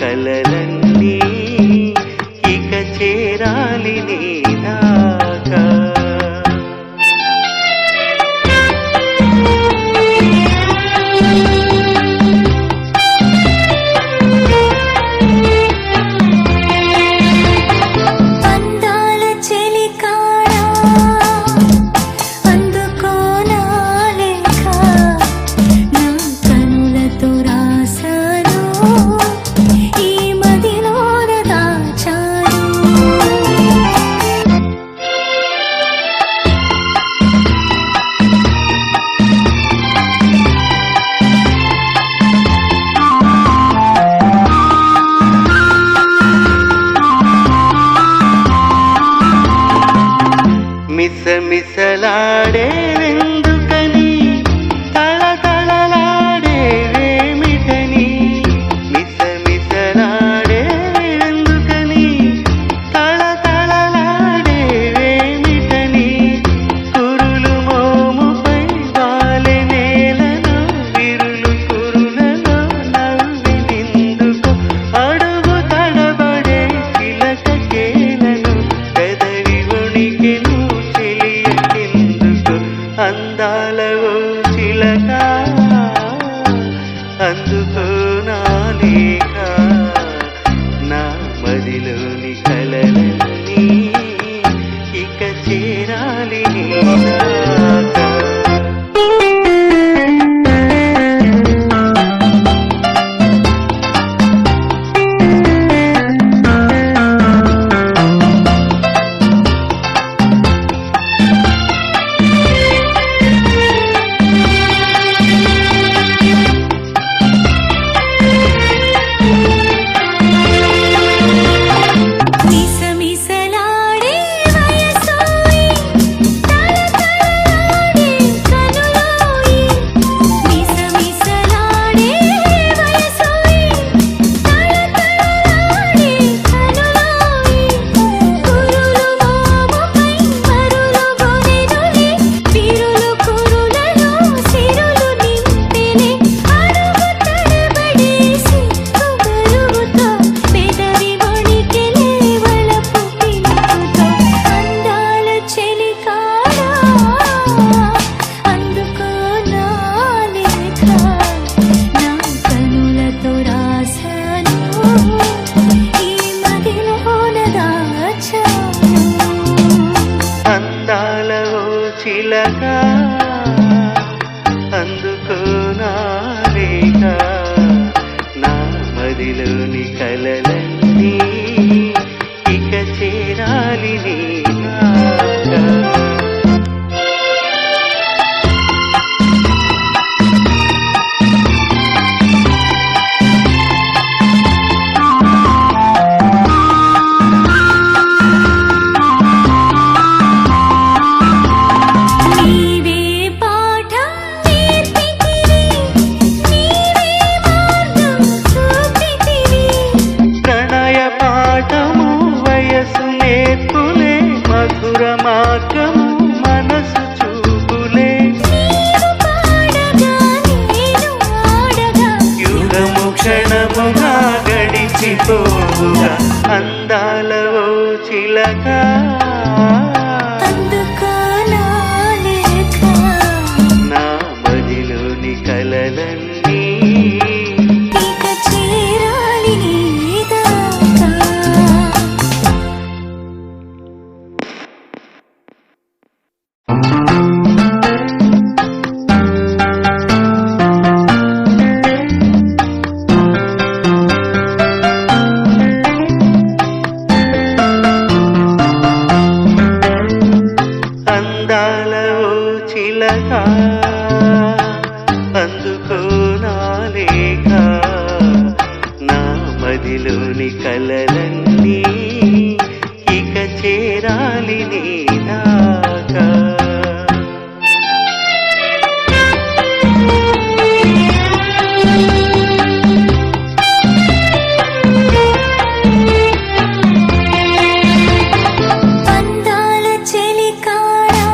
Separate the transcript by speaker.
Speaker 1: కలలన్నీ கொண்டாடே விந்து 里 చిలక అందుకో నా మదిలోని కలలు మార్గము మనసు చూపులే. యుగము క్షణముగా గడిచిపోగా చిలకా. పదిలోని కలలన్నీ
Speaker 2: ఇక చేరాలి
Speaker 1: చెలికాడా?